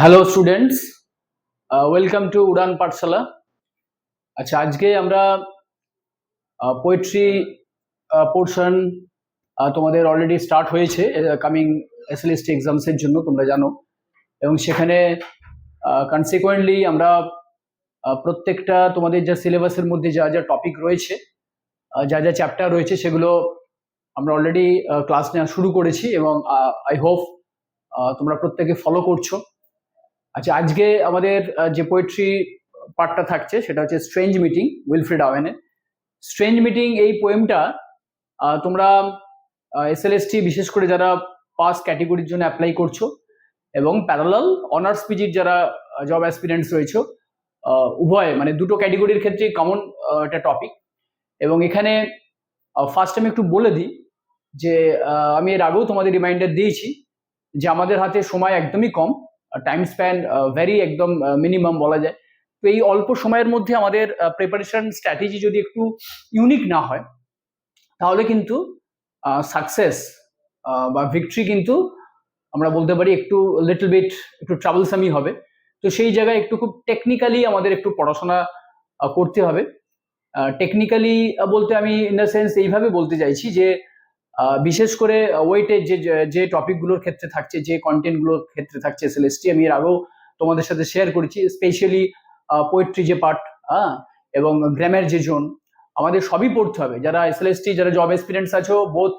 Hello students welcome to Uran পাঠশালা আচ্ছা আজকে আমরা পোয়েট্রি পোর্শন তোমাদের অলরেডি স্টার্ট হয়েছে কামিং এসএলএসটি এক্সামসের জন্য, তোমরা জানো। এবং সেখানে কনসিকুয়েন্টলি আমরা প্রত্যেকটা তোমাদের যা সিলেবাসের মধ্যে যা যা টপিক রয়েছে যা যা চ্যাপ্টার রয়েছে, সেগুলো আমরা অলরেডি ক্লাস নেওয়া শুরু করেছি এবং আই হোপ তোমরা প্রত্যেকে ফলো করছ। আচ্ছা আজকে আমাদের যে পোয়েট্রি পার্টটা থাকছে, সেটা হচ্ছে স্ট্রেঞ্জ মিটিং উইলফ্রিড আওয়েনের স্ট্রেঞ্জ মিটিং এই পোয়েমটা তোমরা এসএলএসটি বিশেষ করে যারা পাস ক্যাটেগরির জন্য অ্যাপ্লাই করছ এবং প্যারালাল অনার্স পিজির যারা জব অ্যাসপিরেন্টস রয়েছে উভয় মানে দুটো ক্যাটেগরির ক্ষেত্রে কমন একটা টপিক এবং এখানে ফার্স্ট আমি একটু বলে দিই যে আমি এর আগেও তোমাদের রিমাইন্ডার দিয়েছি যে আমাদের হাতে সময় একদমই কম। টাইম স্প্যান ভেরি একদম মিনিমাম বলা যায়। তো এই অল্প সময়ের মধ্যে আমাদের প্রিপারেশন স্ট্র্যাটেজি যদি একটু ইউনিক না হয়, তাহলে কিন্তু সাকসেস বা ভিক্টরি কিন্তু আমরা বলতে পারি একটু লিটল বিট একটু ট্রাভেলসামই হবে। তো সেই জায়গায় একটু খুব টেকনিক্যালি আমাদের একটু পড়াশোনা করতে হবে। টেকনিক্যালি বলতে আমি ইন দ্য সেন্স এইভাবে বলতে চাইছি যে বিশেষ করে ওয়েটের যে, যে- টপিকগুলোর ক্ষেত্রে থাকছে, যে কন্টেন্টগুলোর ক্ষেত্রে থাকছে এসএলএসটি আমি এর আগেও তোমাদের সাথে শেয়ার করেছি স্পেশালি পোয়েট্রি যে পার্ট হ্যাঁ এবং গ্রামের যে জোন আমাদের সবই পড়তে হবে। যারা এসএলএসটি যারা জব এক্সপিরিয়েন্স আছো বোথ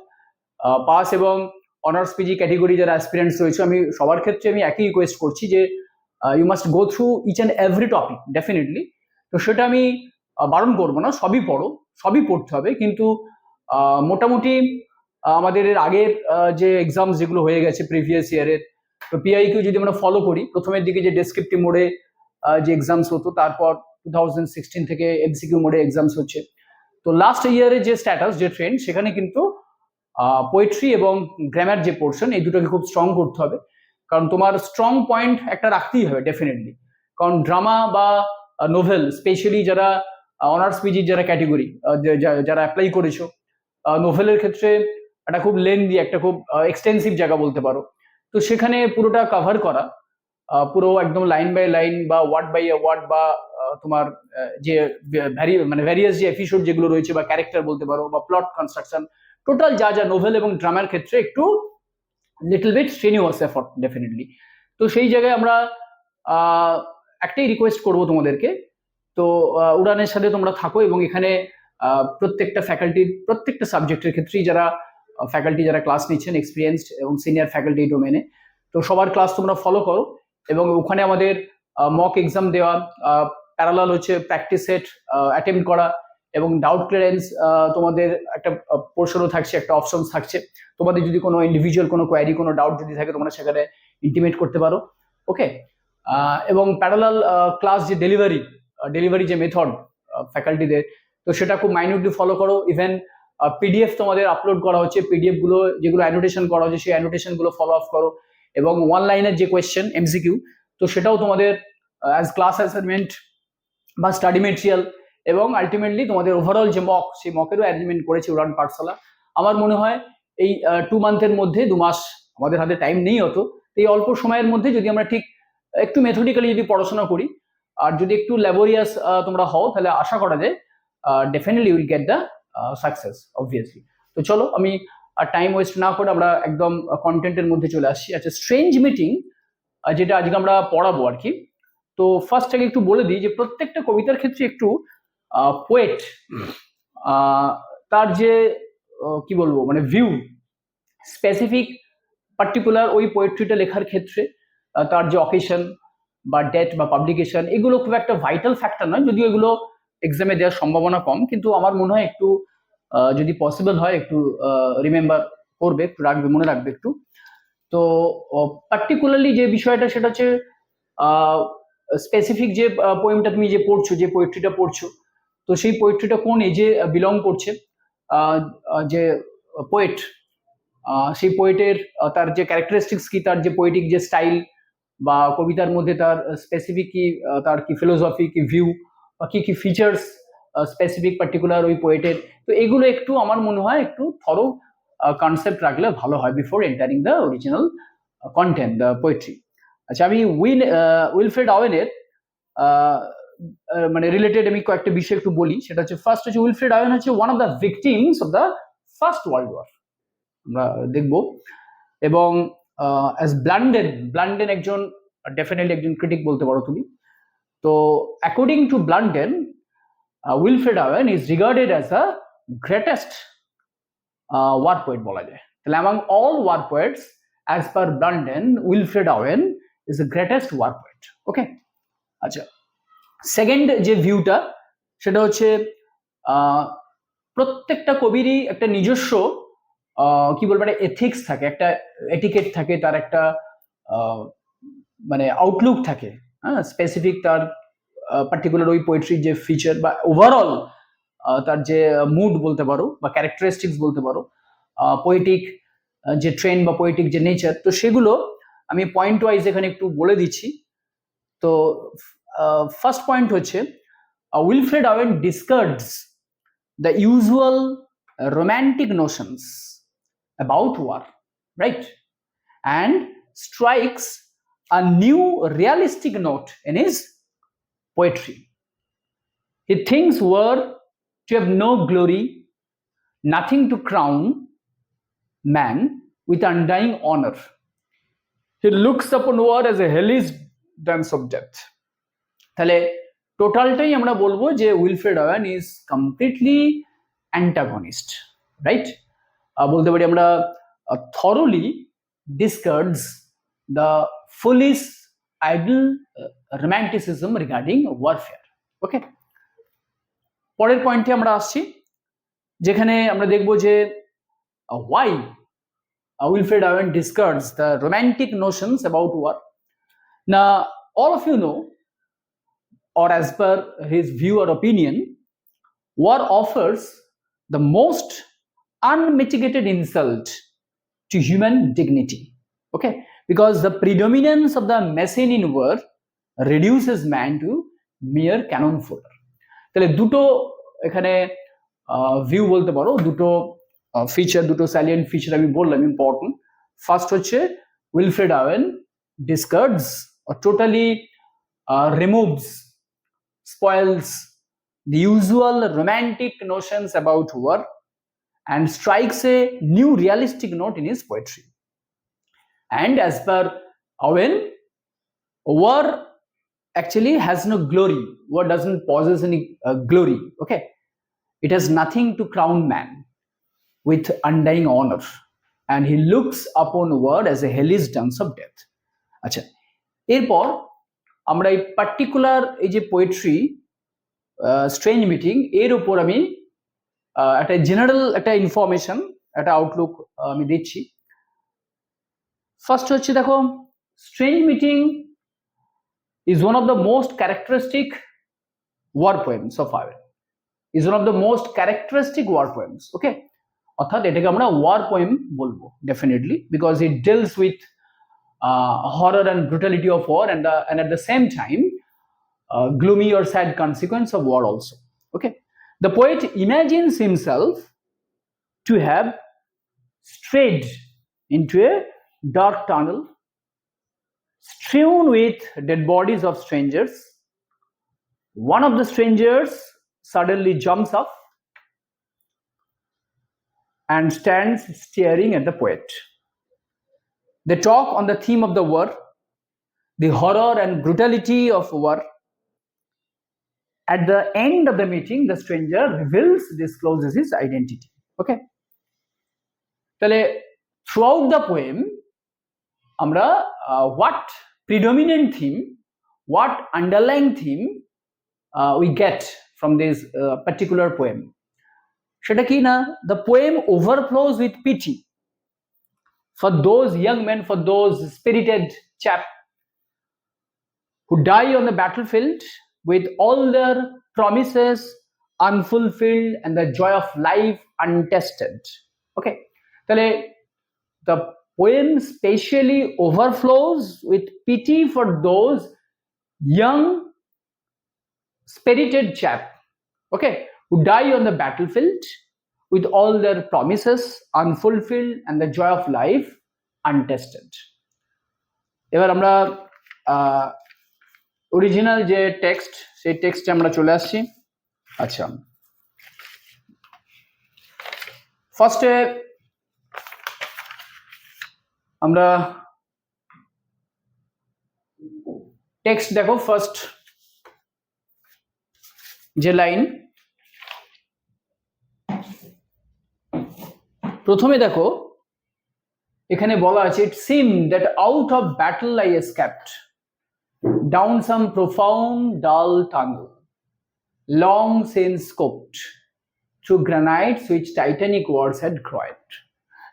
পাস এবং অনার্স পিজি ক্যাটেগরি যারা অ্যাসপিরেন্টস রয়েছে, আমি সবার ক্ষেত্রে আমি একই রিকোয়েস্ট করছি যে you must go through each and every topic definitely তো সেটা আমি বারণ করব না, সবই পড়ো, সবই পড়তে হবে, কিন্তু মোটামুটি আমাদের এর আগের যে এক্সামস যেগুলো হয়ে গেছে প্রিভিয়াস ইয়ারের তো পিআই কিউ যদি আমরা ফলো করি, প্রথমের দিকে যে ডেসক্রিপটিভ মোডে যে এক্সামস হতো, তারপর টু থাউজেন্ড সিক্সটিন থেকে এমসিকিউ মোডে এক্সামস হচ্ছে। তো লাস্ট ইয়ারে যে স্ট্যাটাস যে ট্রেন্ড সেখানে কিন্তু পোয়েট্রি এবং গ্রামার যে পোর্শন এই দুটোকে খুব স্ট্রং করতে হবে। কারণ তোমার স্ট্রং পয়েন্ট একটা রাখতেই হবে ডেফিনেটলি কারণ ড্রামা বা নোভেল স্পেশালি যারা অনার্স পিজির যারা ক্যাটেগরি যারা অ্যাপ্লাই করেছ নোভেলের ক্ষেত্রে একটা খুব লেন্দি একটা খুব এক্সটেন্সিভ জায়গা বলতে পারো। তো সেখানে পুরোটা কভার করা পুরো একদম লাইন বাই লাইন বা ওয়ার্ড বাই ওয়ার্ড বা তোমার যে ভ্যারি মানে ভ্যারিয়াস যে এপিসোড যেগুলো রয়েছে বা ক্যারেক্টার বলতে পারো বা প্লট কনস্ট্রাকশন টোটাল যা যা নোভেল এবং ড্রামার ক্ষেত্রে একটু little bit strenuous effort definitely তো সেই জায়গায় আমরা একটাই রিকোয়েস্ট করব তোমাদেরকে। তো উড়ানের সাথে তোমরা থাকো এবং এখানে প্রত্যেকটা ফ্যাকাল্টির প্রত্যেকটা সাবজেক্টের ক্ষেত্রেই যারা ফ্যাকাল্টি যারা ক্লাস নিচ্ছেন এক্সপিরিয়েন্সড এবং সিনিয়র ফ্যাকাল্টি ডোমেনে তো সবার ক্লাস তোমরা ফলো করো এবং ওখানে আমাদের মক এক্সাম দেওয়া প্যারালাল হচ্ছে প্র্যাকটিস সেট অ্যাটেম্প করা এবং ডাউট ক্লিয়ারেন্স তোমাদের একটা পোর্শনও থাকছে, একটা অপশন থাকছে। তোমাদের যদি কোনো ইন্ডিভিজুয়াল কোনো কোয়ারি কোনো ডাউট যদি থাকে, তোমরা সেখানে ইন্টিমেট করতে পারো। ওকে এবং প্যারালাল ক্লাস যে ডেলিভারি ডেলিভারি যে মেথড ফ্যাকাল্টিদের তো সেটা খুব মাইনিউটলি ফলো করো। ইভেন পিডিএফ তোমাদের আপলোড করা হচ্ছে পিডিএফগুলো যেগুলো অ্যানোটেশন করা হচ্ছে, সেই অ্যানোটেশনগুলো ফলো আপ করো। এবং ওয়ান লাইনের যে কোয়েশ্চেন এমসিকিউ তো সেটাও তোমাদের অ্যাজ ক্লাস অ্যাসাইনমেন্ট বা স্টাডি মেটেরিয়াল এবং আলটিমেটলি তোমাদের ওভারঅল যে মক সেই মকেরও অ্যারেঞ্জমেন্ট করেছে উড়ান পাঠশালা। আমার মনে হয় এই টু মান্থের মধ্যে, দু মাস আমাদের হাতে টাইম নেই অত, এই অল্প সময়ের মধ্যে যদি আমরা ঠিক একটু মেথডিক্যালি যদি পড়াশোনা করি, আর যদি একটু ল্যাবোরিয়াস তোমরা হও, তাহলে আশা করা যায় definitely will get the success obviously তো চলো, আমি আর টাইম ওয়েস্ট না করে আমরা একদম কন্টেন্টের মধ্যে চলে আসছি। আচ্ছা স্ট্রেঞ্জ মিটিং যেটা আজকে আমরা পড়াবো আর কি। তো ফার্স্ট আগে একটু বলে দিই যে প্রত্যেকটা কবিতার ক্ষেত্রে একটু পোয়েট তার যে কি বলব মানে ভিউ স্পেসিফিক পার্টিকুলার ওই পোয়েট্রিটা লেখার ক্ষেত্রে তার যে অকেশন বা ডেট বা পাবলিকেশন এগুলো খুব একটা ভাইটাল ফ্যাক্টর নয়। যদিও এগুলো এক্সামে দেওয়ার সম্ভাবনা কম, কিন্তু আমার মনে হয় একটু যদি পসিবল হয়, একটু রিমেম্বার করবে, একটু রাখবে, মনে রাখবে একটু। তো পার্টিকুলারলি যে বিষয়টা, সেটা হচ্ছে স্পেসিফিক যে পোয়েমটা তুমি যে পড়ছো, যে পোয়েট্রিটা পড়ছো, তো সেই পোয়েট্রিটা কোন এজে বিলং করছে? যে পোয়েট সেই পোয়েটের তার যে ক্যারেক্টারিস্টিক্স কি, তার যে পোয়েটিক যে স্টাইল বা কবিতার মধ্যে তার স্পেসিফিক কি তার কি ফিলোসফি কি ভিউ বা কি কি ফিচার্স স্পেসিফিক পার্টিকুলার ওই পোয়েটের তো এগুলো একটু আমার মনে হয় একটু থরো কনসেপ্ট রাখলে ভালো হয় before entering the original content the poetry আচ্ছা আমি আহ, উইলফ্রেড আওয়েনের মানে রিলেটেড আমি কয়েকটা বিষয় একটু বলি। সেটা হচ্ছে ফার্স্ট হচ্ছে উইলফ্রেড আওয়েন হচ্ছে one of the victims of the First World War আমরা দেখব। এবং অ্যাজ ব্লান্ডেন ব্লান্ডেন একজন ডেফিনেটলি একজন ক্রিটিক বলতে পারো তুমি। তো according to Blunden Wilfred Owen is regarded as a greatest war poet বলা যায়। তাহলে among all war poets as per Blunden Wilfred Owen is the greatest war poet okay আচ্ছা। সেকেন্ড যে ভিউটা সেটা হচ্ছে প্রত্যেকটা কবিরই একটা নিজস্ব কি বলব, একটা এথিক্স থাকে, একটা এটিকেট থাকে, তার একটা মানে আউটলুক থাকে। হ্যাঁ স্পেসিফিক তার পার্টিকুলার ওই পোয়েট্রির যে ফিচার বা ওভারঅল তার যে মুড বলতে পারো বা ক্যারেক্টারিস্টিক্স বলতে পারো পোয়েটিক যে ট্রেন বা পোয়েটিক যে নেচার তো সেগুলো আমি পয়েন্ট ওয়াইজ এখানে একটু বলে দিচ্ছি। তো ফার্স্ট পয়েন্ট হচ্ছে Wilfred Owen discards the usual romantic notions about war right and strikes a new realistic note in his poetry. He thinks war to have no glory, nothing to crown man with undying honor. He looks upon war as a hellish dance of death. তাহলে টোটালটাই আমরা বলবো যে Wilfred Owen is completely antagonist right বলতে পারি আমরা thoroughly ডিসকার্ডস the foolish idle uh, romanticism regarding warfare ওকে পরের পয়েন্টে আমরা আসছি যেখানে আমরা দেখব যে why Wilfred Owen discards the romantic notions about war না all of you know or as per his view or opinion war offers the most unmitigated insult to human dignity okay because the predominance of the machine in war reduces man to mere cannon fodder তাহলে দুটো এখানে view বলতে পারো দুটো feature দুটো salient feature আমি বললাম important first হচ্ছে Wilfred Owen discards totally removes spoils the usual romantic notions about war and strikes a new realistic note in his poetry. And as per Owen, war actually has no glory. War doesn't possess any uh, glory. Okay, it has nothing to crown man with undying honor, and he looks upon war as a hellish dance of death. আচ্ছা এরপর আমরা এই particular এই যে poetry strange meeting এর উপর আমি একটা জেনারেল একটা ইনফরমেশন একটা আউটলুক আমি দিচ্ছি ফার্স্ট হচ্ছে দেখো Strange Meeting is one of the most characteristic war poems of our is one of the most characteristic war poems okay অর্থাৎ এটাকে আমরা ওয়ার পোয়েম বলব definitely because it deals with horror and brutality of war and and at the same time uh, gloomy or sad consequence of war also okay? The poet imagines himself to have strayed into a dark tunnel strewn with dead bodies of strangers one of the strangers suddenly jumps up and stands staring at the poet they talk on the theme of the war the horror and brutality of war at the end of the meeting the stranger reveals discloses his identity okay তাহলে throughout the poem আমরা uh, what predominant theme what underlying theme uh, we get from this uh, particular poem সেটা কি না the poem overflows with pity for those young men for those spirited chap who die on the battlefield with all their promises unfulfilled and the joy of life untested. Okay, তাহলে the poem spatially overflows with pity for those young spirited chap, okay, who die on the battlefield with all their promises unfulfilled and the joy of life untested. এবার আমরা original যে text সেই টেক্সটে আমরা চলে আসছি আচ্ছা ফার্স্টে আমরা টেক্সট দেখো ফার্স্ট যে লাইন প্রথমে দেখো, এখানে বলা আছে it seem that out of battle I escaped down some profound dull tunnel long since scooped through granites which titanic words had groined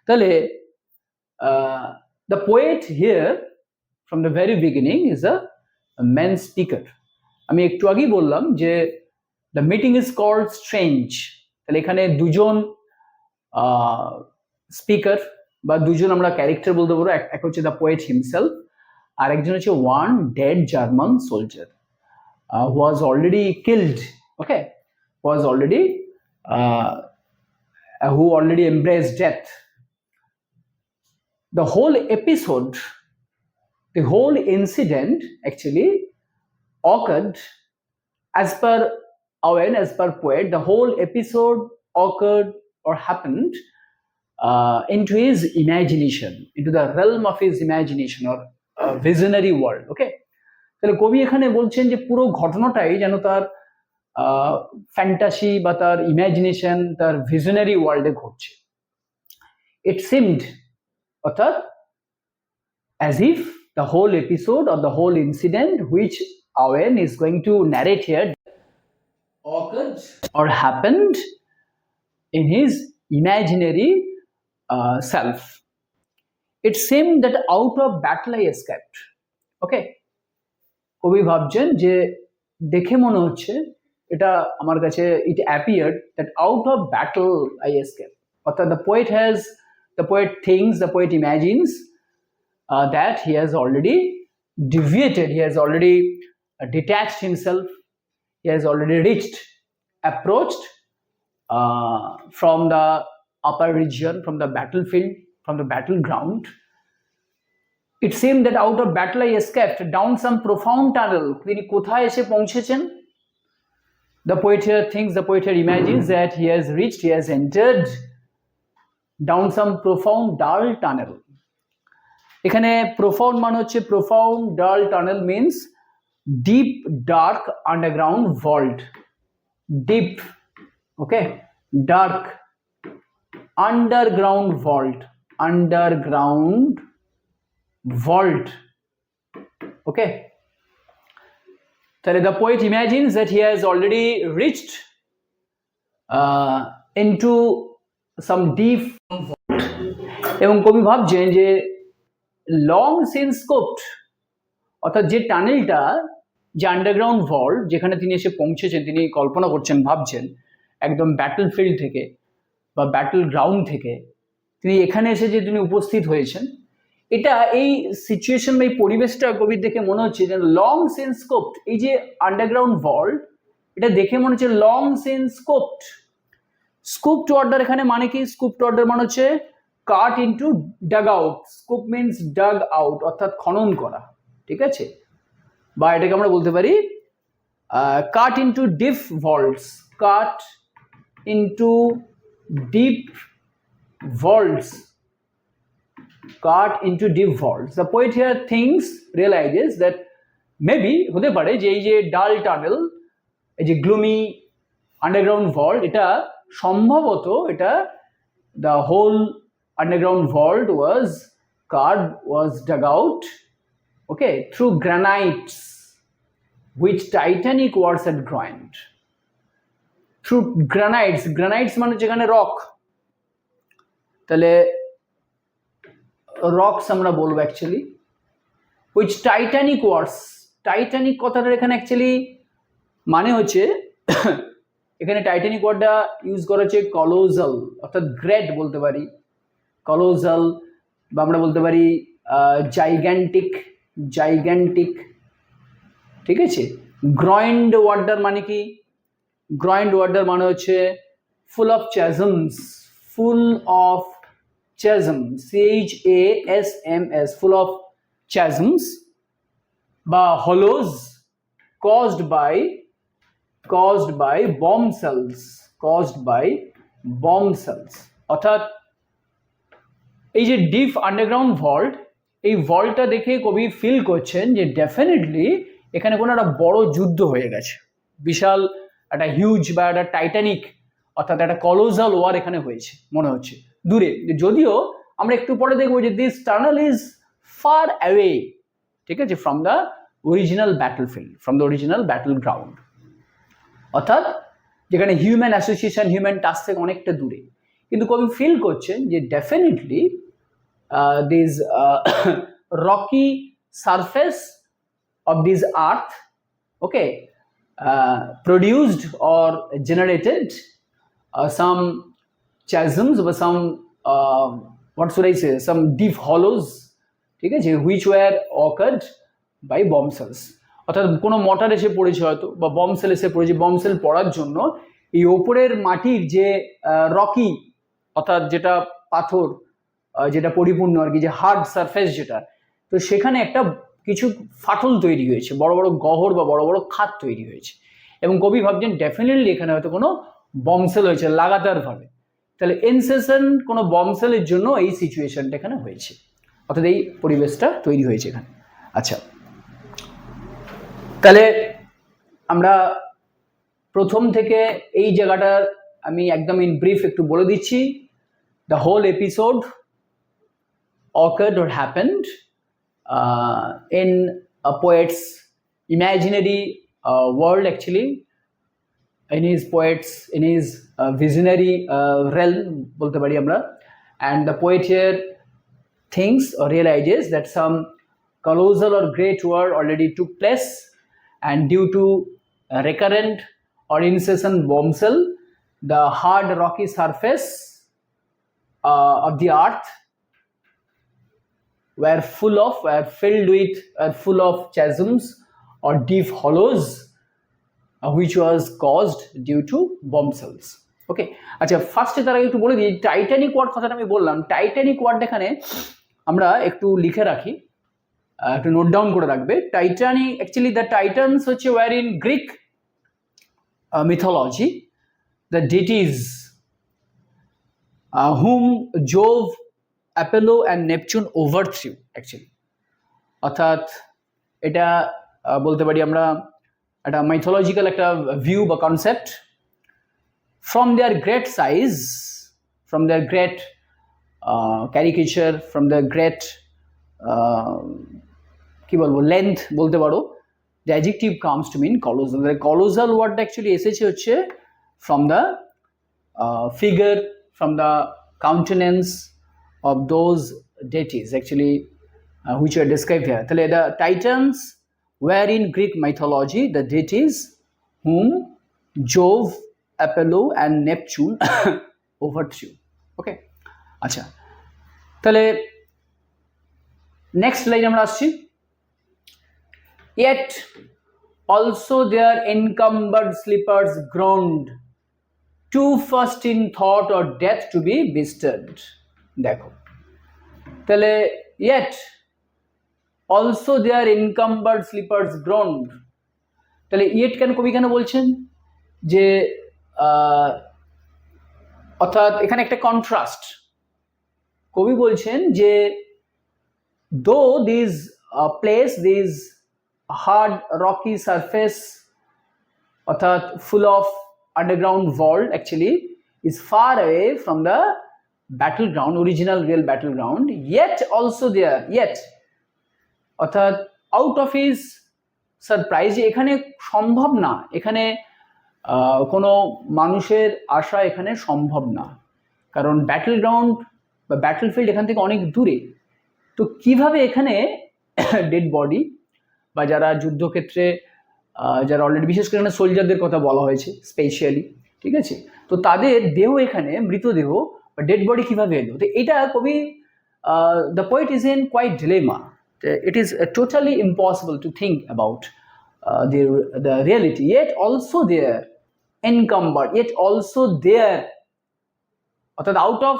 তাহলে the poet here from the very beginning is a main speaker আমি একটু আগেই বললাম যে the meeting is called strange তাহলে এখানে দুজন speaker বা দুজন আমরা ক্যারেক্টার বলতে পারব। এক হচ্ছে দ্য পোয়েট হিমসেলফ আর একজন হচ্ছে one dead German soldier was already killed okay was already who already embrace death the whole episode, the whole incident actually occurred as per Owen, as per poet, the whole episode occurred or happened uh, into his imagination, into the realm of his imagination or uh, visionary world. Okay? তাহলে কবি এখানে বলছেন যে পুরো ঘটনাটাই যেন তার fantasy বা তার ইমাজিনেশন তার ভিশনারি ওয়ার্ল্ডে ঘটছে ইট সিমড অর্থাৎ as if the whole episode or the whole incident which Owen is going to narrate here occurred or happened in his imaginary uh, self. It seemed that out of battle I? কবি ভাবছেন যে দেখে মনে হচ্ছে এটা আমার কাছে it appeared that out of battle I escape অর্থাৎ the poet has The poet thinks the poet imagines uh, that he has already deviated, he has already uh, detached himself, he has already reached, approached uh, from the upper region, from the battlefield, from the battleground. It seemed that out of battle I escaped down some profound tunnel. তিনি কোথায় এসে পৌঁছেছেন The poet here thinks, the poet here imagines that he has reached, he has entered down some profound dull tunnel. এখানে profound মানে হচ্ছে profound dull tunnel means deep dark underground vault deep okay dark underground vault underground vault okay তাহলে the poet imagines that he has already reached into some deep এবং কবি ভাবছেন যে long সেন্সকোপ্ট অর্থাৎ যে টানেলটা যে আন্ডারগ্রাউন্ড ভল্ট যেখানে তিনি এসে পৌঁছেছেন, তিনি কল্পনা করছেন, ভাবছেন, একদম ব্যাটল ফিল্ড থেকে বা ব্যাটল গ্রাউন্ড থেকে, তিনি এখানে এসে যে তিনি উপস্থিত হয়েছেন, এটা এই সিচুয়েশন বা এই পরিবেশটা কবির দেখে মনে হচ্ছে যে লং সেন্সকোপ্ট এই যে আন্ডারগ্রাউন্ড ভল্ট এটা দেখে মনে হচ্ছে long since scooped scoop to order এখানে মানে কি? স্কুপ টু অর্ডার মানে হচ্ছে cut into dug out scoop means dug out অর্থাৎ খনন করা। ঠিক আছে? বা এটাকে আমরা বলতে পারি cut into deep vaults cut into deep vaults cut into deep vaults the poet here thinks realizes that maybe হতে পারে যে এই যে ডাল টানেল এই যে গ্লুমি আন্ডারগ্রাউন্ড ভল্ট এটা সম্ভবত এটা the whole underground world was carved was dug out okay through granites which titanic wars at groined through granites granites মানে যেখানে রক তাহলে রকস আমরা বলব actually which titanic wars titanic কথাটার এখানে অ্যাকচুয়ালি মানে হচ্ছে এখানে টাইটানিক ওয়ার্ডটা ইউজ করা হচ্ছে কলোজাল অর্থাৎ গ্রেট বলতে পারি। কলোজাল বা আমরা বলতে পারি জাইগ্যান্টিক জাইগ্যান্টিক ঠিক আছে? গ্রয়েন্ড ওয়ার্ডার মানে কি? গ্রয়েন্ড ওয়ার্ডার মানে হচ্ছে full of chasms full of chasm C H A S M S full of chasms বা hollows caused by caused by bomb cells, caused by bomb cells. অর্থাৎ এই যে ডিপ আন্ডারগ্রাউন্ড ভল্ট, এই ভল্টটা দেখে কবি ফিল করছেন যে ডেফিনেটলি এখানে কোনো একটা বড় যুদ্ধ হয়ে গেছে। বিশাল একটা হিউজ বা একটা টাইটানিক, অর্থাৎ একটা কলোজাল ওয়ার এখানে হয়েছে, মনে হচ্ছে। দূরে। যদিও আমরা একটু পরে দেখব যে this tunnel is far away ঠিক আছে from the original battle field from the original battle ground অর্থাৎ যেখানে হিউম্যান অ্যাসোসিয়েশন হিউম্যান টাচ থেকে অনেকটা দূরে। কিন্তু কবি ফিল করছেন যে definitely this rocky surface of this earth okay some chasms or some uh, what should I say some deep hollows ঠিক আছে which were occurred by bomb shells অর্থাৎ কোনো মটার এসে পড়েছে হয়তো, বা বম্ব সেল এসে পড়েছে বম্ব সেল পড়ার জন্য এই ওপরের মাটির যে রকি অর্থাৎ যেটা পাথর যেটা পরিপূর্ণ আর কি, যে হার্ড সারফেস যেটা, তো সেখানে একটা কিছু ফাটল তৈরি হয়েছে, বড় বড় গহর বা বড় বড় খাত তৈরি হয়েছে। এবং কবি ভাবছেন ডেফিনেটলি এখানে হয়তো কোনো বমসেল হয়েছে লাগাতারভাবে। তাহলে ইনসেশন কোনো বমসেলের জন্য এই সিচুয়েশনটা এখানে হয়েছে। অর্থাৎ এই পরিবেশটা তৈরি হয়েছে এখানে। আচ্ছা তাহলে আমরা প্রথম থেকে এই জায়গাটার আমি একদম ইন ব্রিফ একটু বলে দিচ্ছি। The whole episode occurred or happened in a poet's imaginary world actually in his poet's in his visionary realm বলতে পারি আমরা। And the পোয়েটের thinks realizes that some colossal or great world already took place and due to uh, recurrent or incessant bombshell the hard rocky surface uh, of the earth were full of were filled with were full of chasms or deep hollows uh, which was caused due to bomb cells okay আচ্ছা ফার্স্টে তার আগে একটু বলে দিই Titanic word কথাটা আমি বললাম টাইটানিক ওয়ার্ড এখানে আমরা একটু লিখে রাখি একটু নোট ডাউন করে রাখবে টাইটানি অ্যাকচুয়ালি দ্য টাইটানস হচ্ছে were in Greek mythology the deities uh, whom Jove, Apollo and Neptune overthrew actually অর্থাৎ এটা বলতে পারি আমরা একটা মাইথোলজিক্যাল একটা ভিউ বা concept from their great size from their great caricature from their great কি বলব লেন্থ বলতে পারো the adjective comes to mean colossal colossal ওয়ার্ডটা অ্যাকচুয়ালি এসেছে হচ্ছে from the figure from the countenance of those deities is actually which are describe here তাহলে the titans were in Greek mythology the deities is whom Jove Apollo and Neptune overthrew okay আচ্ছা তাহলে next line আমরা আসছি। Yet also their encumbered slippers groaned too first in thought or death to be bestirred দেখো তাহলে yet also their encumbered slippers groaned তাহলে yet কেন কবি কেন বলছেন যে অর্থাৎ এখানে একটা কন্ট্রাস্ট কবি বলছেন যে though this place this hard rocky surface অর্থাৎ full of underground vault actually is far away from the battle ground original real battle ground yet also there yet অর্থাৎ আউট অফ ইজ সারপ্রাইজ এখানে সম্ভব না, এখানে কোনো মানুষের আসা এখানে সম্ভব না। কারণ ব্যাটল গ্রাউন্ড বা ব্যাটল ফিল্ড এখান থেকে অনেক দূরে। তো কীভাবে এখানে ডেড বডি বা যারা যুদ্ধক্ষেত্রে যারা অলরেডি বিশেষ করে সোলজারদের কথা বলা হয়েছে স্পেশালি ঠিক আছে? তো তাদের দেহ এখানে, মৃতদেহ বা ডেড বডি কীভাবে এলো? তো এটা কবি the point is in quite dilemma it is totally impossible to think about the reality yet also there encumbered, yet also there অর্থাৎ out of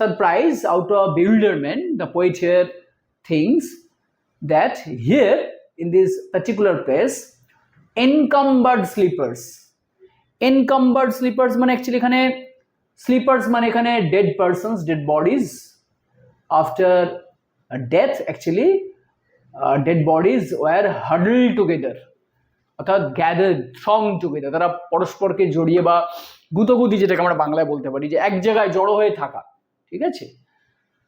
surprise out of bewilderment, the poet here thinks that here, in this particular place, encumbered sleepers encumbered sleepers মানে actually এখানে sleepers মানে এখানে dead persons dead bodies after death actually dead bodies were huddle together অর্থাৎ gather strong together তারা পরস্পরকে জড়িয়ে বা গুতগুতি যেটাকে আমরা বাংলায় বলতে পারি, যে এক জায়গায় জড়ো হয়ে থাকা। ঠিক আছে?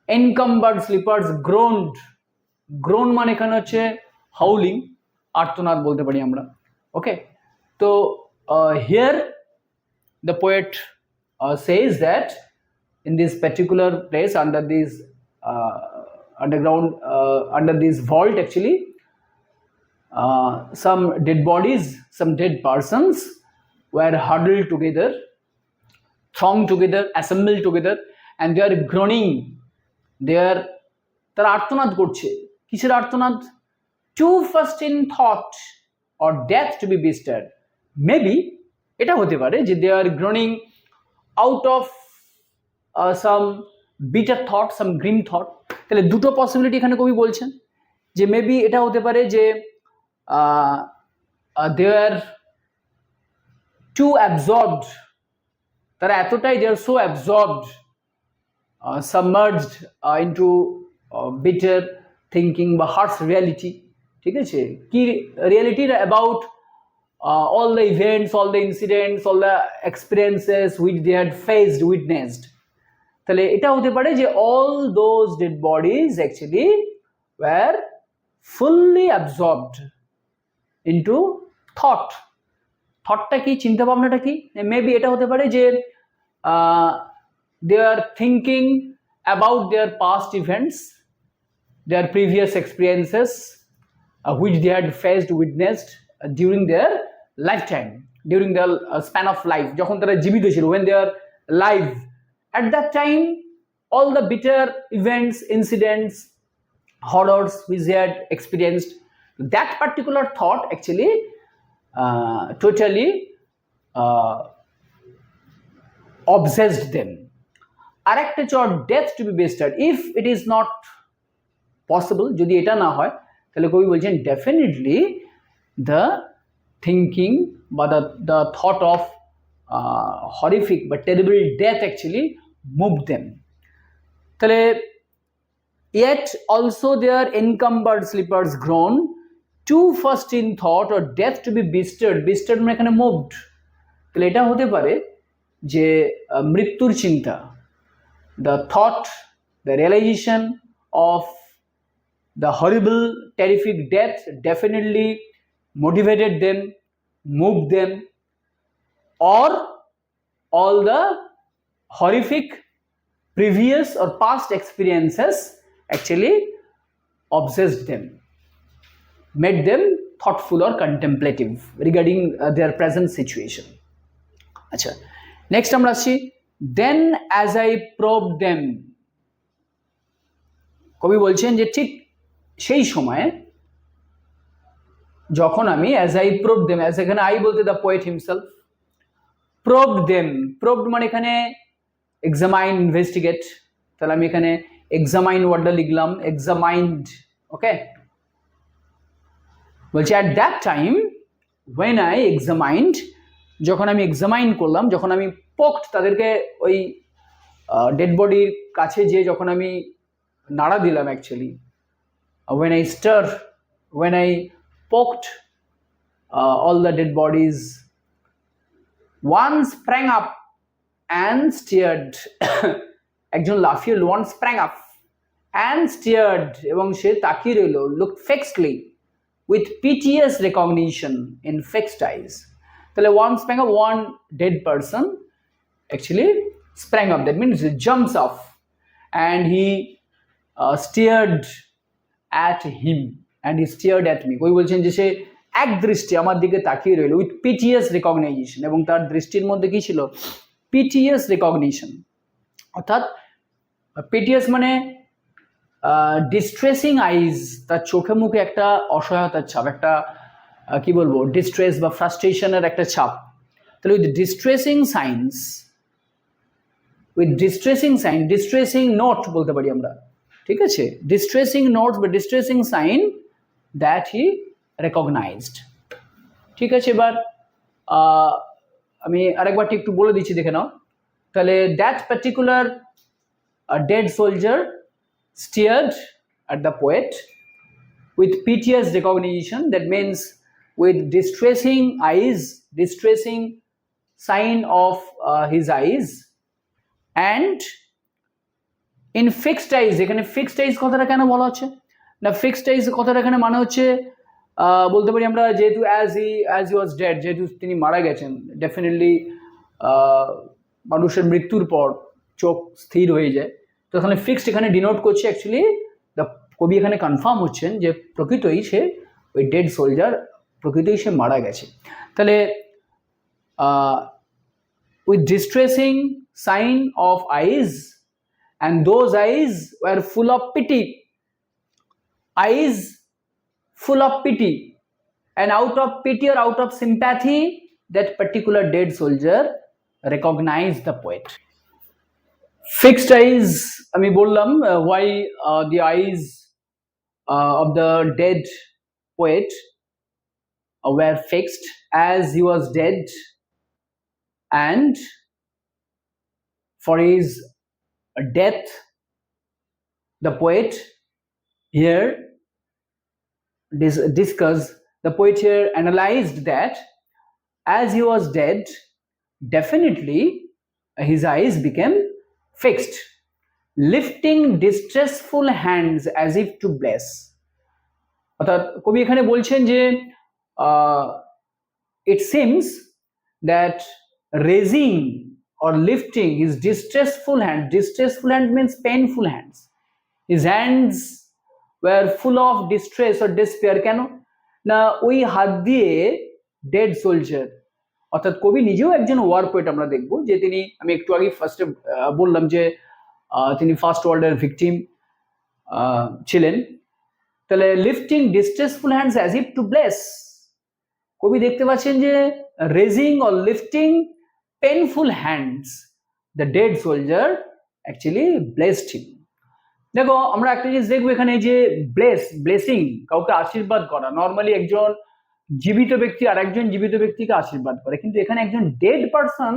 এনকাম্বার্ড স্লিপার্স গ্রোন্ড গ্রোন মানে এখানে হচ্ছে হাউলিং আর্তনাদ বলতে পারি আমরা ওকে তো here the poet uh, says that in this particular place under this uh, underground uh, under this vault actually uh, some dead bodies some dead persons were huddled together thronged together assembled together and they are groaning they are তারা আর্তনাদ করছে কিসের আর্তনাদ? Too fast in thought or death to be bestirred maybe এটা হতে পারে যে they are groaning out of some bitter thought some green thought তাহলে দুটো পসিবিলিটি এখানে কবি বলছেন। যে মেবি এটা হতে পারে যে দে আর টু অ্যাবজর্বড তারা এতটাই they are so absorbed submerged into bitter thinking বা হার্টস রিয়ালিটি ঠিক আছে? কি reality about all the events all the incidents all the experiences which they had faced witnessed তাহলে এটা হতে পারে যে all those dead bodies actually were fully absorbed in to thought থটটা কি? চিন্তা ভাবনাটা কি? মেবি এটা হতে পারে যে they are thinking about their past events Their previous experiences which they had faced, witnessed uh, during their lifetime, during their uh, span of life. যখন তারা জীবিত ছিল when they are live. At that time, all the bitter events, incidents, horrors which they had experienced, that particular thought actually uh, totally uh, obsessed them. আরেকটা চর death to be bastard if it is not possible যদি এটা না হয়, তাহলে কবি বলছেন definitely the thinking বা the the thought of horrific বা terrible death actually move them তাহলে yet also there encumbered sleepers groan too fast in thought or death to be bestirred bestirred মানে এখানে মুভড তাহলে এটা হতে পারে যে মৃত্যুর চিন্তা the thought the realization of the horrible terrific death definitely motivated them moved them or all the horrific previous or past experiences actually obsessed them made them thoughtful or contemplative regarding uh, their present situation আচ্ছা next আমরা আসছি then as I probe them কবি বলছেন যে ঠিক সেই সময়ে যখন আমি as I probe them as এখানে আই বলতে the poet himself probe them probed মানে এখানে এক্সামাইন ইনভেস্টিগেট তাহলে আমি এখানে এক্সামাইন ওয়ার্ডটা লিখলাম এক্সামাইন্ড ওকে বলছি at that time when I examined যখন আমি এক্সামাইন করলাম, যখন আমি পোক্ট তাদেরকে ওই ডেড বডির কাছে যে যখন আমি নাড়া দিলাম actually when I stir, when I poked uh, all the dead bodies, one sprang up and stared. একজন লাফিয়ে one sprang up and stared এবং সে তাকিয়ে রইল look fixedly with piteous recognition in fixed eyes তাহলে one sprang up one dead person actually sprang up that means jumps off and he stared at him and stared at me কই বলছেন যে সে এক দৃষ্টি আমার দিকে তাকিয়ে রইল উইথ পিটিএস রেকগনাইজেশন এবং তার দৃষ্টির মধ্যে কি ছিল? পিটিএস রেকগনিশন অর্থাৎ পিটিএস মানে ডিস্ট্রেসিং আইজ তার চোখে মুখে একটা অসহায়তার ছাপ, একটা কি বলব ডিস্ট্রেস বা ফ্রাস্ট্রেশনের একটা ছাপ। তাহলে with distressing signs with distressing sign distressing note বলতে পারি আমরা। ঠিক আছে? ডিস্ট্রেসিং নোট বা distressing sign that he recognized ঠিক আছে, এবার আমি আরেকবারটি একটু বলে দিচ্ছি, দেখে নাও। তাহলে that particular dead soldier stared at the poet with piteous recognization that means with distressing eyes distressing sign of his eyes and and fixed eyes এখানে ফিক্সড eyes কথাটা কেন বলা হচ্ছে? না ফিক্সড eyes কথাটা এখানে মানে হচ্ছে বলতে পারি আমরা যেহেতু as he as he was dead যেহেতু তিনি মারা গেছেন ডেফিনেটলি মানুষের মৃত্যুর পর চোখ স্থির হয়ে যায়। তো এখানে ফিক্সড এখানে ডিনোট করছে অ্যাকচুয়ালি দ্য কবি এখানে কনফার্ম হচ্ছেন যে প্রকৃতই সে ওই ডেড সোলজার প্রকৃতই সে মারা গেছে। তাহলে with distressing sign of eyes and those eyes were full of pity eyes full of pity and out of pity or out of sympathy that particular dead soldier recognized the poet fixed eyes আমি বললাম uh, why uh, the eyes uh, of the dead poet uh, were fixed as he was death the poet here dis- discuss, the poet here analyzed that as he was dead, definitely his eyes became fixed, lifting distressful hands as if to bless. অর্থাৎ কবি এখানে বলছেন যে it seems that raising or lifting his distressful hand. Distressful hand means painful hands. His hands were full of distress or despair. কেন? না, ওই হাত দিয়ে ডেড সোলজার অর্থাৎ কবি নিজেও একজন ওয়ার পোয়েট আমরা দেখব, যে তিনি, আমি একটু আগে ফার্স্টে বললাম যে তিনি ফার্স্ট ওয়ার্ল্ডের ভিকটিম ছিলেন। তাহলে lifting distressful hands as if to bless কবি দেখতে পাচ্ছেন যে raising or lifting painful hands the dead soldier actually blessed him দেখো, আমরা একটা জিনিস দেখব এখানে যে ব্লেস ব্লেসিং কাউকে আশীর্বাদ করা। নর্মালি একজন জীবিত ব্যক্তি আর একজন জীবিত ব্যক্তিকে আশীর্বাদ করে। কিন্তু এখানে একজন ডেড পারসন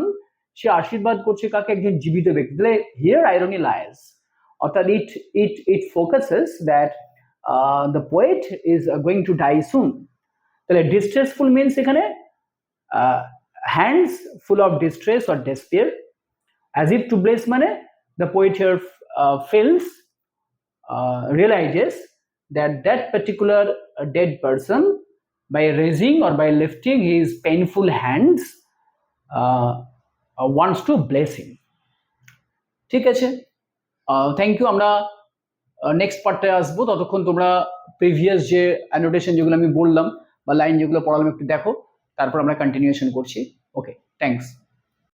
সে আশীর্বাদ করছে কাকে? একজন জীবিত ব্যক্তি। তাহলে হিয়ার আইরনি লায়াস অর্থাৎ it it it focuses that the poet is going to die soon তাহলে ডিস্ট্রেসফুল মিনস এখানে hands full of distress or despair as if to bless মানে the poet here feels uh, realizes that that particular uh, dead person by raising or by lifting his painful hands uh, uh, wants to bless him. ঠিক আছে? Thank you আমরা next পার্টটায় আসব। ততক্ষণ তোমরা previous যে annotation যেগুলো আমি বললাম বা লাইন যেগুলো পড়ালাম একটু দেখো। তারপর আমরা কন্টিনিউয়েশন করছি। Okay thanks